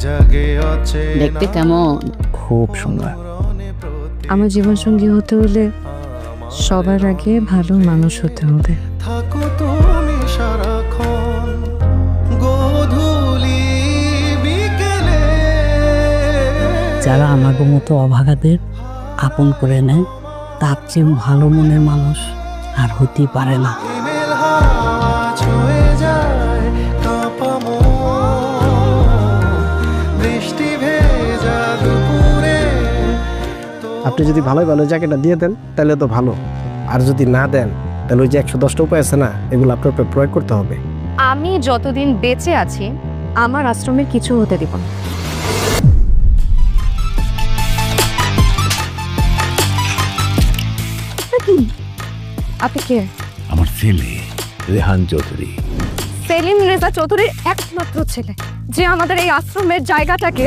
জাগে অচেনা দেখতে কেমন? খুব সুন্দর। আমার জীবনসঙ্গী হতে হলে সবার আগে ভালো মানুষ হতে হবে। থাকো তুমি সারাক্ষণ গোধূলি বিকেলে। যারা আমাদের মতো অভাগাদের আপন করে নেয় তার চেয়ে ভালো মনের মানুষ আর হতেই পারে না। আপনি যদি ভালোই ভালো জ্যাকেটটা দিয়ে দেন তাহলে তো ভালো। আর যদি না দেন তাহলে ওই যে একশো দশটা উপায় আছে না এগুলো আপনার উপরে প্রয়োগ করতে হবে। আমি যতদিন বেঁচে আছি আমার আশ্রমের কিছু হতে দিব না। আপনি কে? আমার ছেলে রেহান চৌধুরী। সেলিম রেজা চৌধুরীর একমাত্র ছেলে যে আমাদের এই আশ্রমের জায়গাটাকে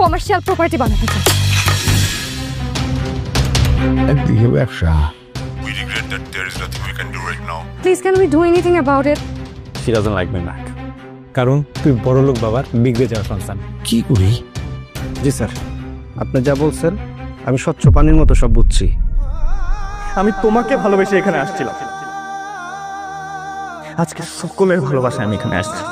কমার্শিয়াল প্রপার্টি বানাতে চায়। একদিকে ব্যবসা। We regret that there is nothing we can do right now. Please can we do anything about it she doesn't like me back কারণ তুই বড় লোক বাবার বিগড়ে যাওয়ার সন্তান কি করি? জি স্যার আপনি যা বলছেন আমি স্বচ্ছ পানির মতো সব বুঝছি। আমি তোমাকে ভালোবেসে এখানে আসছিলাম। আজকে সকলের ভালোবাসায় আমি এখানে আসছি।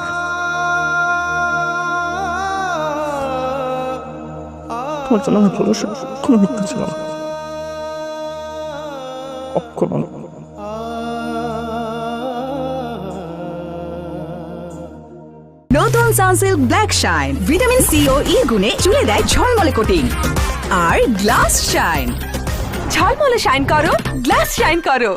তোমার জন্য আমার ভালোবাসা কোনো ছিল না। নতুন Sunsilk black shine, vitamin C ও ই গুণে চুলে দেয় ঝলমলে কোটিং আর গ্লাস শাইন ঝলমলে শাইন করো গ্লাস শাইন করো।